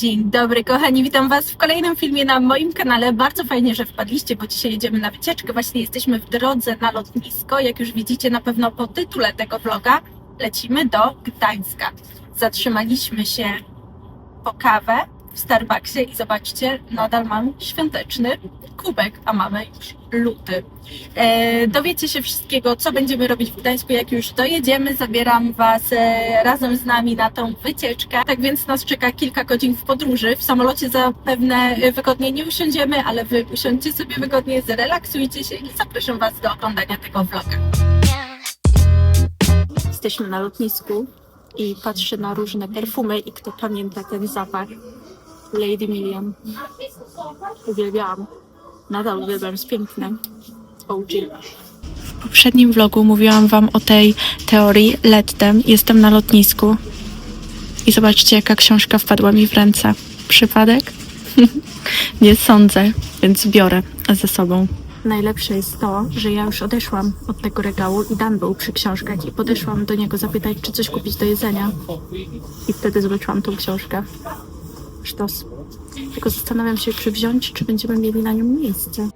Dzień dobry, kochani, witam Was w kolejnym filmie na moim kanale. Bardzo fajnie, że wpadliście, bo dzisiaj jedziemy na wycieczkę. Właśnie jesteśmy w drodze na lotnisko. Jak już widzicie na pewno po tytule tego vloga, lecimy do Gdańska. Zatrzymaliśmy się po kawę w Starbucksie i zobaczcie, nadal mam świąteczny kubek, a mamy już luty. E, dowiecie się wszystkiego, co będziemy robić w Gdańsku, jak już dojedziemy. Zabieram Was e, razem z nami na tą wycieczkę. Tak więc nas czeka kilka godzin w podróży. W samolocie zapewne wygodnie nie usiądziemy, ale Wy usiądźcie sobie wygodnie, zrelaksujcie się i zapraszam Was do oglądania tego vloga. Jesteśmy na lotnisku i patrzę na różne perfumy i kto pamięta ten zapach. Lady Million. Uwielbiałam. Nadal uwielbiam, jest piękne. OG. W poprzednim vlogu mówiłam Wam o tej teorii lettem. Jestem na lotnisku i zobaczcie, jaka książka wpadła mi w ręce. Przypadek? Nie sądzę, więc biorę ze sobą. Najlepsze jest to, że ja już odeszłam od tego regału i Dan był przy książkach i podeszłam do niego zapytać, czy coś kupić do jedzenia. I wtedy zobaczyłam tą książkę. Sztos. Tylko zastanawiam się, czy wziąć, czy będziemy mieli na nią miejsce.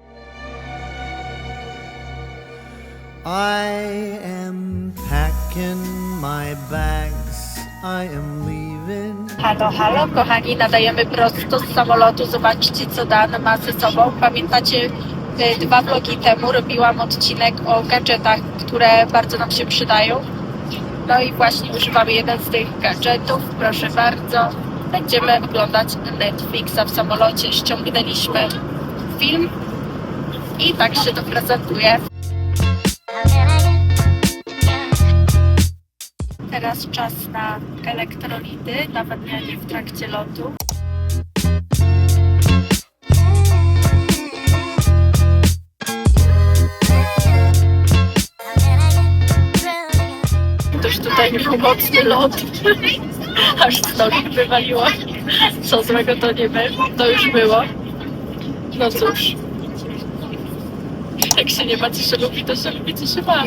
I am packing my bags. I am leaving. Halo, halo, kochani, nadajemy prosto z samolotu. Zobaczcie, co Dan ma ze sobą. Pamiętacie, y, dwa vlogi temu robiłam odcinek o gadżetach, które bardzo nam się przydają. No i właśnie używamy jeden z tych gadżetów. Proszę bardzo. Będziemy oglądać Netflixa w samolocie. Ściągnęliśmy film i tak się to prezentuje. Teraz czas na elektrolity, nawadnianie w trakcie lotu. Ktoś tutaj miał mocny lot, aż stolik wywaliło. Co złego to nie było, to już było. No cóż. Jak się nie ma, co się lubi, to się lubi, co się ma.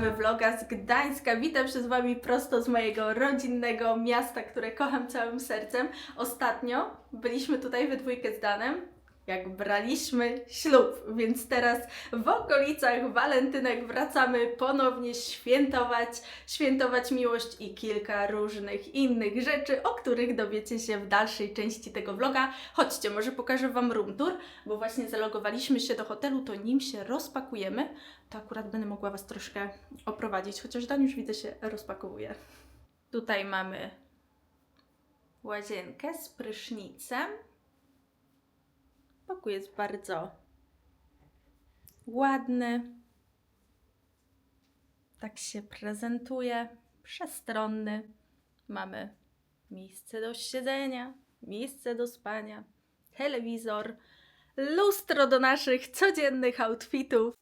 Zaczynamy vloga z Gdańska. Witam się z Wami prosto z mojego rodzinnego miasta, które kocham całym sercem. Ostatnio byliśmy tutaj we dwójkę z Danem, jak braliśmy ślub, więc teraz w okolicach walentynek wracamy ponownie świętować, świętować miłość i kilka różnych innych rzeczy, o których dowiecie się w dalszej części tego vloga. Chodźcie, może pokażę Wam room tour, bo właśnie zalogowaliśmy się do hotelu, to nim się rozpakujemy, to akurat będę mogła Was troszkę oprowadzić, chociaż Dan już widzę się rozpakowuje. Tutaj mamy łazienkę z prysznicem. Pokój jest bardzo ładny. Tak się prezentuje. Przestronny. Mamy miejsce do siedzenia, miejsce do spania, telewizor, lustro do naszych codziennych outfitów.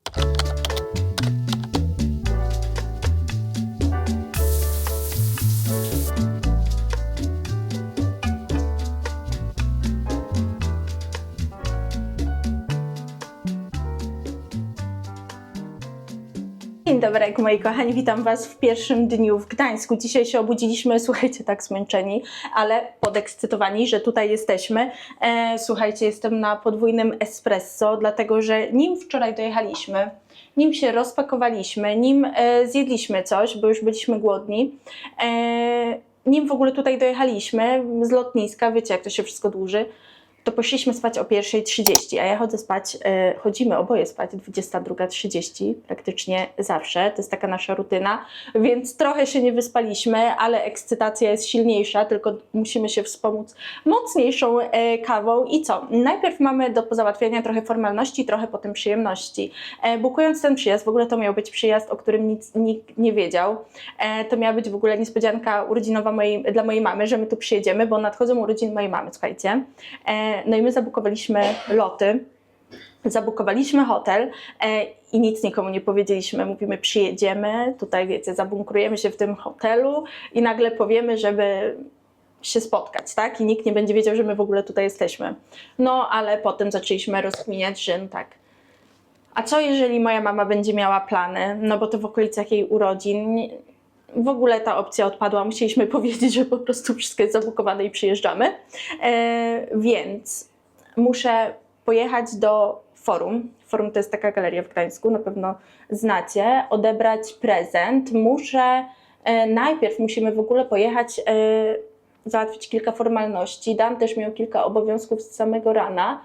Dzień dobry, moi kochani, witam Was w pierwszym dniu w Gdańsku. Dzisiaj się obudziliśmy, słuchajcie, tak zmęczeni, ale podekscytowani, że tutaj jesteśmy. E, słuchajcie, jestem na podwójnym espresso, dlatego że nim wczoraj dojechaliśmy, nim się rozpakowaliśmy, nim e, zjedliśmy coś, bo już byliśmy głodni, e, nim w ogóle tutaj dojechaliśmy z lotniska, wiecie jak to się wszystko dłuży, to poszliśmy spać o 1.30, a ja chodzę spać, e, chodzimy oboje spać 22.30 praktycznie zawsze, to jest taka nasza rutyna, więc trochę się nie wyspaliśmy, ale ekscytacja jest silniejsza, tylko musimy się wspomóc mocniejszą e, kawą i co? Najpierw mamy do pozałatwiania trochę formalności, trochę potem przyjemności. E, bukując ten przyjazd, w ogóle to miał być przyjazd, o którym nic, nikt nie wiedział, to miała być w ogóle niespodzianka urodzinowa mojej, dla mojej mamy, że my tu przyjedziemy, bo nadchodzą urodziny mojej mamy, słuchajcie. No i my zabukowaliśmy loty, zabukowaliśmy hotel e, i nic nikomu nie powiedzieliśmy. Mówimy, przyjedziemy, tutaj wiecie, zabunkrujemy się w tym hotelu i nagle powiemy, żeby się spotkać, tak? I nikt nie będzie wiedział, że my w ogóle tutaj jesteśmy. No, ale potem zaczęliśmy rozkminiać, że no tak, a co jeżeli moja mama będzie miała plany, no bo to w okolicach jej urodzin, w ogóle ta opcja odpadła, musieliśmy powiedzieć, że po prostu wszystko jest zabukowane i przyjeżdżamy. E, więc muszę pojechać do forum. Forum to jest taka galeria w Gdańsku, na pewno znacie, odebrać prezent. Muszę, e, najpierw musimy w ogóle pojechać, e, załatwić kilka formalności. Dan też miał kilka obowiązków z samego rana,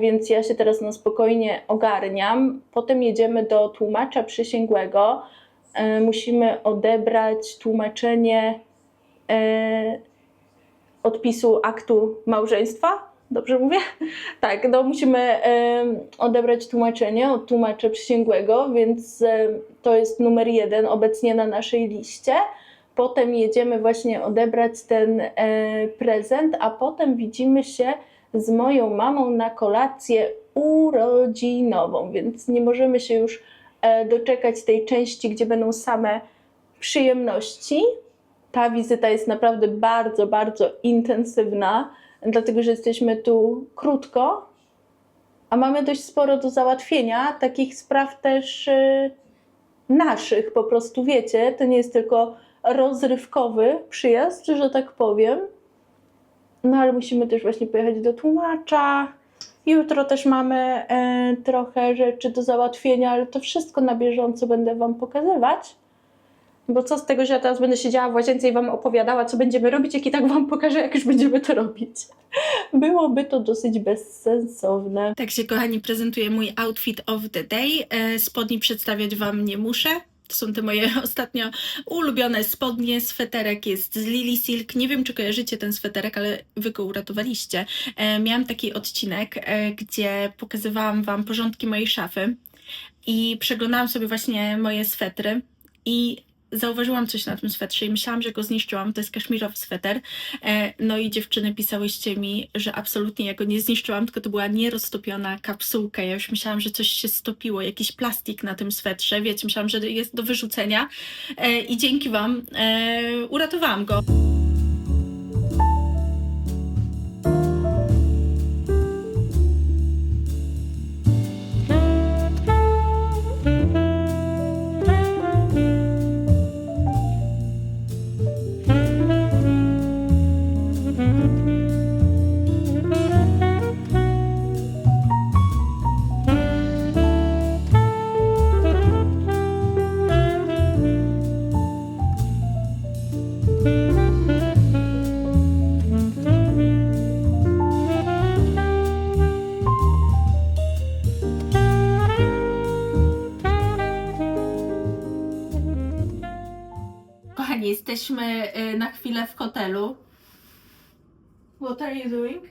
więc ja się teraz na spokojnie ogarniam. Potem jedziemy do tłumacza przysięgłego. E, musimy odebrać tłumaczenie e, odpisu aktu małżeństwa. Dobrze mówię? Tak, no musimy em, odebrać tłumaczenie od tłumacza przysięgłego, więc to jest numer jeden obecnie na naszej liście. Potem jedziemy właśnie odebrać ten e, prezent, a potem widzimy się z moją mamą na kolację urodzinową, więc nie możemy się już e, doczekać tej części, gdzie będą same przyjemności. Ta wizyta jest naprawdę bardzo, bardzo intensywna, dlatego że jesteśmy tu krótko, a mamy dość sporo do załatwienia, takich spraw też e, naszych, po prostu wiecie, to nie jest tylko rozrywkowy przyjazd, że tak powiem. No ale musimy też właśnie pojechać do tłumacza. Jutro też mamy e, trochę rzeczy do załatwienia, ale to wszystko na bieżąco będę Wam pokazywać. Bo co z tego, że ja teraz będę siedziała w łazience i Wam opowiadała, co będziemy robić, jak i tak Wam pokażę, jak już będziemy to robić. Byłoby to dosyć bezsensowne. Tak się, kochani, prezentuje mój outfit of the day. E, Spodni przedstawiać Wam nie muszę. To są te moje ostatnio ulubione spodnie. Sweterek jest z Lily Silk. Nie wiem, czy kojarzycie ten sweterek, ale Wy go uratowaliście. E, Miałam taki odcinek, e, gdzie pokazywałam Wam porządki mojej szafy i przeglądałam sobie właśnie moje swetry i zauważyłam coś na tym swetrze i myślałam, że go zniszczyłam. To jest kaszmirowy sweter. E, No i dziewczyny pisałyście mi, że absolutnie ja go nie zniszczyłam, tylko to była nieroztopiona kapsułka. Ja już myślałam, że coś się stopiło, jakiś plastik na tym swetrze. Wiecie, myślałam, że jest do wyrzucenia E, i dzięki Wam e, uratowałam go. Jesteśmy e, na chwilę w hotelu. What are you doing?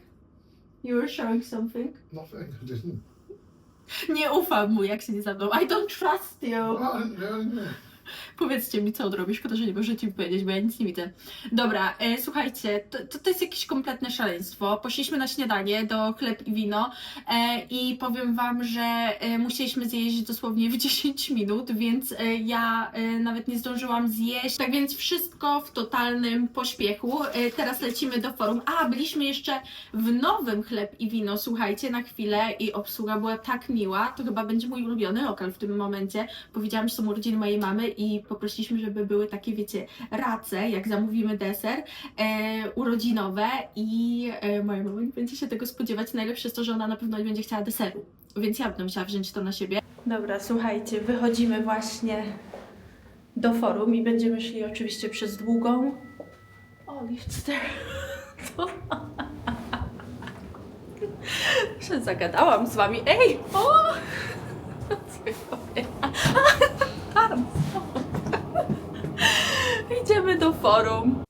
You were showing something. Nothing. I didn't. Nie ufam mu, jak się nie za mną. I don't trust you. Well, I know. Powiedzcie mi, co on robi. Szkoda, że nie możecie mi powiedzieć, bo ja nic nie widzę. Dobra, e, słuchajcie, to, to, to jest jakieś kompletne szaleństwo. Poszliśmy na śniadanie do chleb i wino e, i powiem Wam, że e, musieliśmy zjeść dosłownie w 10 minut, więc e, ja e, nawet nie zdążyłam zjeść. Tak więc wszystko w totalnym pośpiechu. E, teraz lecimy do forum. A, byliśmy jeszcze w nowym chleb i wino, słuchajcie, na chwilę i obsługa była tak miła. To chyba będzie mój ulubiony lokal w tym momencie. Powiedziałam, że są urodziny mojej mamy i poprosiliśmy, żeby były takie, wiecie, race, jak zamówimy deser, e, urodzinowe i e, moja mama nie będzie się tego spodziewać. Najlepsze jest to, że ona na pewno nie będzie chciała deseru, więc ja będę musiała wziąć to na siebie. Dobra, słuchajcie, wychodzimy właśnie do forum i będziemy szli oczywiście przez długą. O, lift there. To... Zagadałam z wami. Ej! O! Co ja powiem? Idziemy do forum.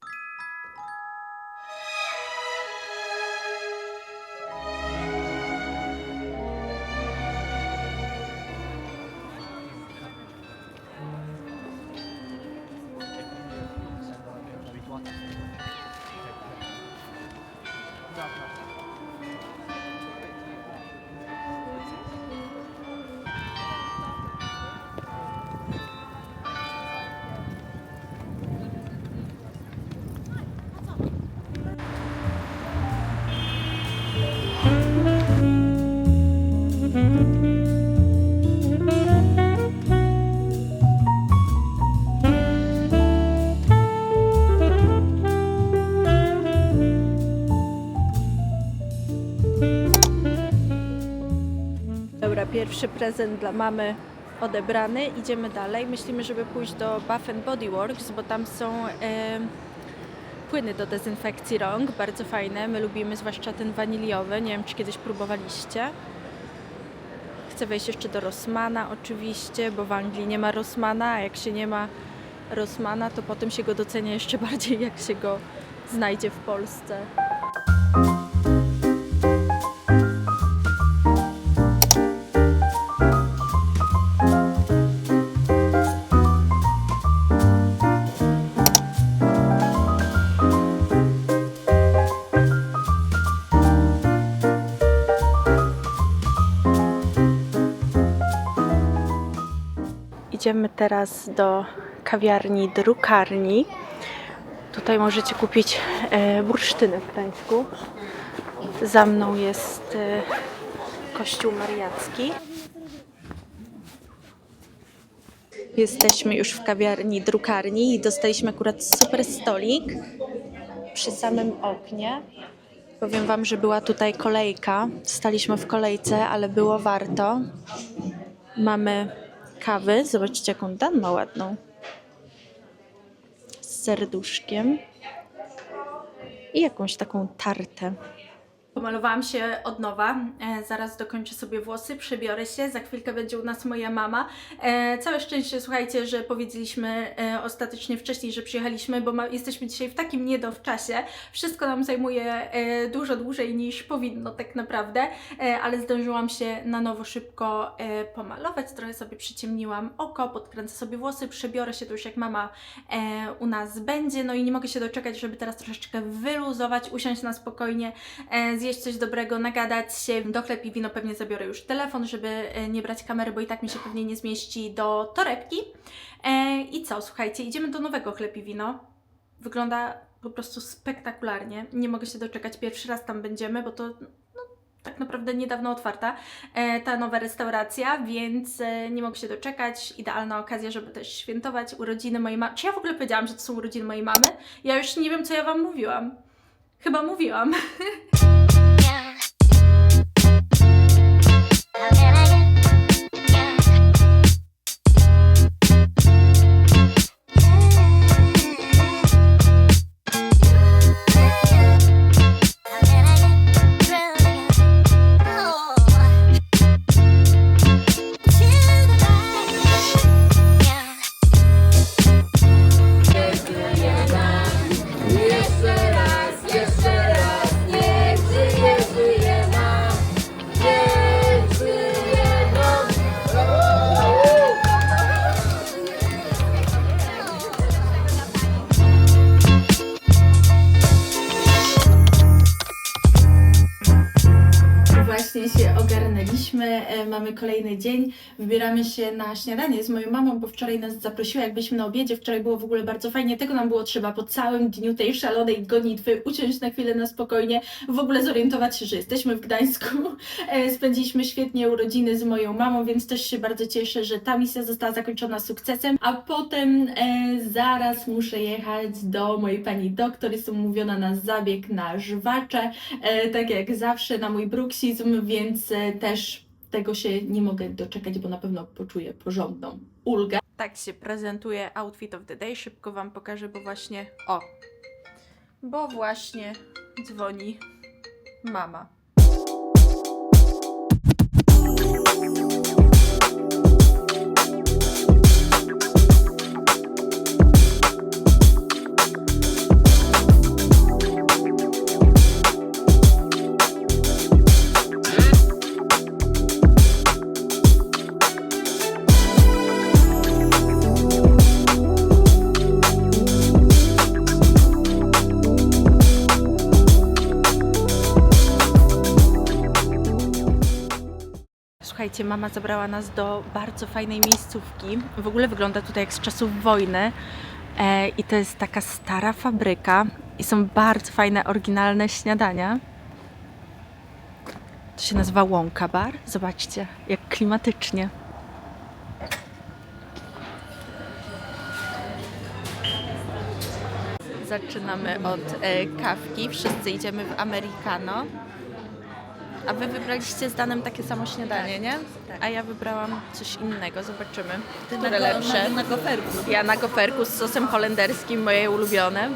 Pierwszy prezent dla mamy odebrany. Idziemy dalej. Myślimy, żeby pójść do Bath and Body Works, bo tam są e, płyny do dezynfekcji rąk, bardzo fajne. My lubimy zwłaszcza ten waniliowy. Nie wiem, czy kiedyś próbowaliście. Chcę wejść jeszcze do Rossmana oczywiście, bo w Anglii nie ma Rossmana, a jak się nie ma Rossmana, to potem się go docenia jeszcze bardziej, jak się go znajdzie w Polsce. Teraz do kawiarni drukarni. Tutaj możecie kupić e, bursztyny w Gdańsku. Za mną jest e, kościół mariacki. Jesteśmy już w kawiarni drukarni i dostaliśmy akurat super stolik przy samym oknie. Powiem Wam, że była tutaj kolejka. Staliśmy w kolejce, ale było warto. Mamy kawy. Zobaczcie, jaką Dan ma ładną. Z serduszkiem. I jakąś taką tartę. Pomalowałam się od nowa. E, zaraz dokończę sobie włosy, przebiorę się. Za chwilkę będzie u nas moja mama. E, całe szczęście, słuchajcie, że powiedzieliśmy e, ostatecznie wcześniej, że przyjechaliśmy, bo ma, jesteśmy dzisiaj w takim niedowczasie. Wszystko nam zajmuje e, dużo dłużej niż powinno tak naprawdę, e, ale zdążyłam się na nowo szybko e, pomalować. Trochę sobie przyciemniłam oko, podkręcę sobie włosy, przebiorę się to już jak mama e, u nas będzie. No i nie mogę się doczekać, żeby teraz troszeczkę wyluzować, usiąść na spokojnie, e, zjeść coś dobrego, nagadać się. Do chleb i wino pewnie zabiorę już telefon, żeby e, nie brać kamery, bo i tak mi się pewnie nie zmieści do torebki. E, I co, słuchajcie, idziemy do nowego chleb i wino. Wygląda po prostu spektakularnie. Nie mogę się doczekać. Pierwszy raz tam będziemy, bo to no, tak naprawdę niedawno otwarta e, ta nowa restauracja, więc nie mogę się doczekać. Idealna okazja, żeby też świętować urodziny mojej mamy. Czy ja w ogóle powiedziałam, że to są urodziny mojej mamy? Ja już nie wiem, co ja Wam mówiłam. Chyba mówiłam. kolejny dzień, wybieramy się na śniadanie z moją mamą, bo wczoraj nas zaprosiła, jak byliśmy na obiedzie, wczoraj było w ogóle bardzo fajnie, tego nam było trzeba po całym dniu tej szalonej gonitwy, uciąć na chwilę na spokojnie, w ogóle zorientować się, że jesteśmy w Gdańsku, E, spędziliśmy świetnie urodziny z moją mamą, więc też się bardzo cieszę, że ta misja została zakończona sukcesem, a potem e, zaraz muszę jechać do mojej pani doktor, jestem umówiona na zabieg na żwacze, e, tak jak zawsze na mój bruksizm, więc e, też tego się nie mogę doczekać, bo na pewno poczuję porządną ulgę. Tak się prezentuje outfit of the day. Szybko Wam pokażę, bo właśnie o, bo właśnie dzwoni mama. Mama zabrała nas do bardzo fajnej miejscówki. W ogóle wygląda tutaj jak z czasów wojny. E, I to jest taka stara fabryka. I są bardzo fajne, oryginalne śniadania. To się nazywa Łąka Bar. Zobaczcie, jak klimatycznie. Zaczynamy od e, kawki. Wszyscy idziemy w americano. A wy wybraliście z Danem takie samo śniadanie, nie? A ja wybrałam coś innego, zobaczymy. Które lepsze. Na, na goferku. Ja na goferku z sosem holenderskim, moje ulubione.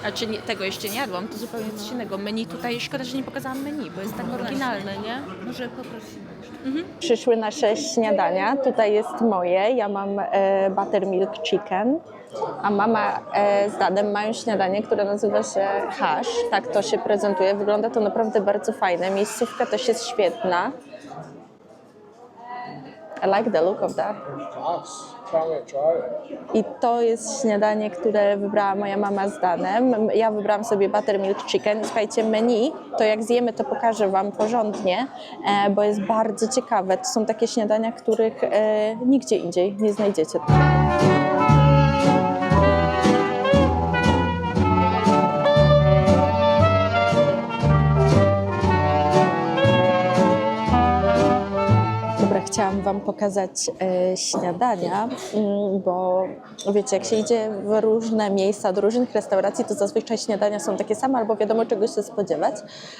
Znaczy nie, tego jeszcze nie jadłam, to zupełnie coś innego. Menu tutaj, szkoda, że nie pokazałam menu, bo jest tak oryginalne, nie? Może poprosimy. Przyszły nasze śniadania. Tutaj jest moje. Ja mam e, buttermilk chicken, a mama e, z Dadem mają śniadanie, które nazywa się hash. Tak to się prezentuje. Wygląda to naprawdę bardzo fajne. Miejscówka też jest świetna. I like the look of that. I to jest śniadanie, które wybrała moja mama z Danem. Ja wybrałam sobie buttermilk chicken. Słuchajcie, menu, to jak zjemy, to pokażę Wam porządnie, e, bo jest bardzo ciekawe. To są takie śniadania, których e, nigdzie indziej nie znajdziecie. Chciałam Wam pokazać e, śniadania, mm, bo wiecie, jak się idzie w różne miejsca, do różnych restauracji, to zazwyczaj śniadania są takie same, albo wiadomo czego się spodziewać.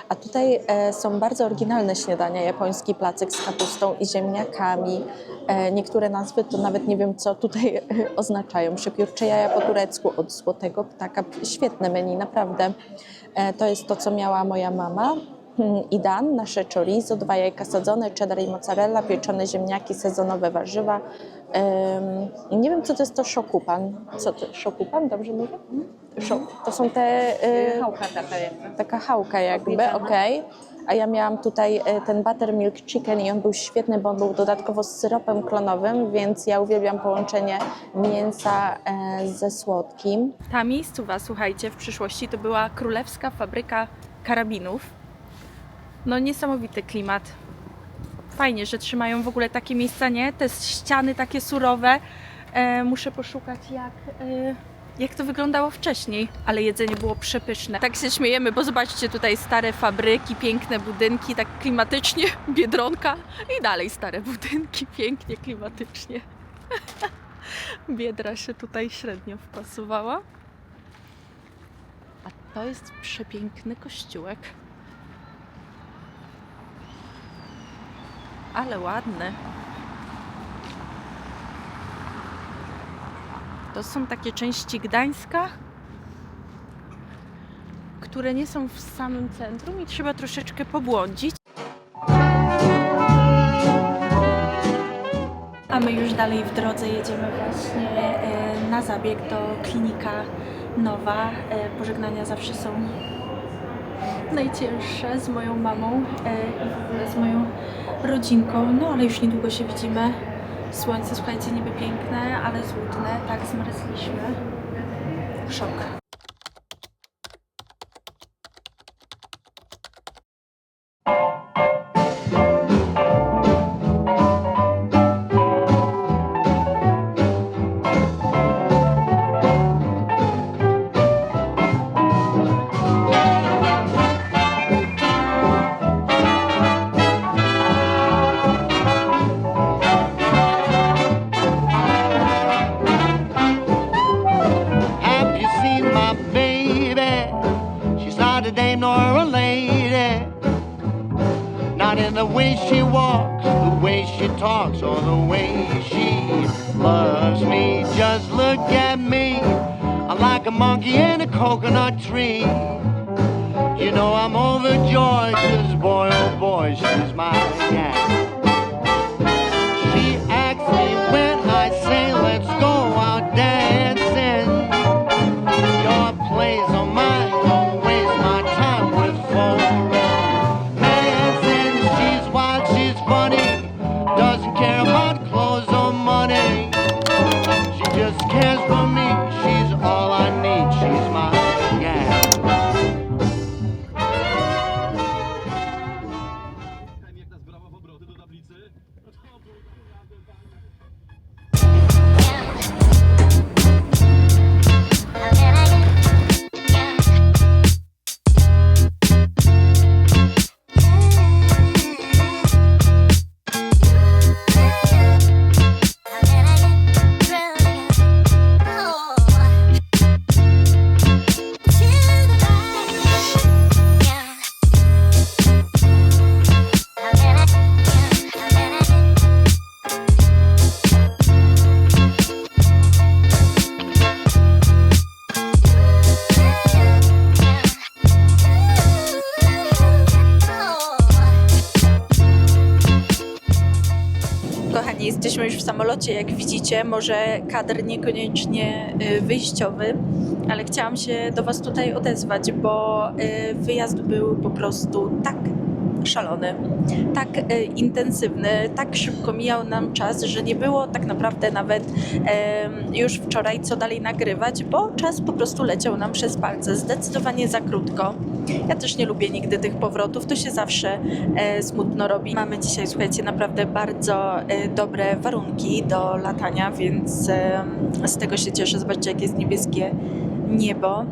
A tutaj e, są bardzo oryginalne śniadania, japoński placyk z kapustą i ziemniakami. E, niektóre nazwy to nawet nie wiem, co tutaj oznaczają. Przepiórcze jaja po turecku od złotego ptaka. Świetne menu, naprawdę. To jest to, co miała moja mama. I dan, nasze chorizo, dwa jajka sadzone, cheddar i mozzarella, pieczone ziemniaki, sezonowe warzywa. Ym, nie wiem, co to jest to szokupan. Co to? Szokupan, dobrze mówię? Szok. To są te... y, Chałka taka jakby. taka chałka jakby, okej. A ja miałam tutaj e, ten buttermilk chicken i on był świetny, bo on był dodatkowo z syropem klonowym, więc ja uwielbiam połączenie mięsa e, ze słodkim. Ta miejscowa, słuchajcie, w przyszłości to była królewska fabryka karabinów. No niesamowity klimat. Fajnie, że trzymają w ogóle takie miejsca, nie? Te ściany takie surowe. E, muszę poszukać jak... E, jak to wyglądało wcześniej, ale jedzenie było przepyszne. Tak się śmiejemy, bo zobaczcie tutaj stare fabryki, piękne budynki, tak klimatycznie, Biedronka i dalej stare budynki, pięknie, klimatycznie. Biedra się tutaj średnio wpasowała. A to jest przepiękny kościółek. Ale ładny. To są takie części Gdańska, które nie są w samym centrum i trzeba troszeczkę pobłądzić. A my już dalej w drodze jedziemy właśnie e, na zabieg do klinika Nowa. E, Pożegnania zawsze są najcięższe z moją mamą e, i w ogóle z moją rodzinką. No ale już niedługo się widzimy. Słońce, słuchajcie, niby piękne, ale złudne. Tak zmarzliśmy. Szok. Talks, or the way she loves me. Just look at me. I'm like a monkey in a coconut tree. You know I'm overjoyed, cause boy, oh boy, she's my gal. Jesteśmy już w samolocie, jak widzicie. Może kadr niekoniecznie y, wyjściowy, ale chciałam się do Was tutaj odezwać, bo y, wyjazd był po prostu tak szalony, tak y, intensywny, tak szybko mijał nam czas, że nie było tak naprawdę nawet już wczoraj co dalej nagrywać, bo czas po prostu leciał nam przez palce. Zdecydowanie za krótko. Ja też nie lubię nigdy tych powrotów, to się zawsze e, smutno robi. Mamy dzisiaj, słuchajcie, naprawdę bardzo e, dobre warunki do latania, więc e, z tego się cieszę. Zobaczcie, jakie jest niebieskie niebo.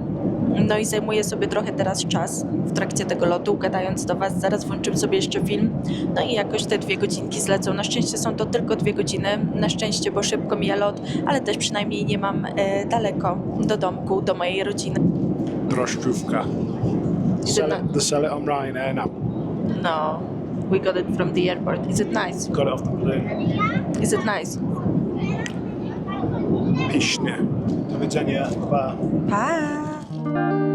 No i zajmuję sobie trochę teraz czas w trakcie tego lotu, gadając do Was. Zaraz włączymy sobie jeszcze film. No i jakoś te dwie godzinki zlecą. Na szczęście są to tylko dwie godziny. Na szczęście, bo szybko mija lot, ale też przynajmniej nie mam e, daleko do domku, do mojej rodziny. Drożdżówka. Is Sell it it, they sell it on Ryanair now. No, we got it from the airport. Is it nice? Got it off the balloon. Is it nice? Pysznie. Do widzenia. Pa. Pa! thank you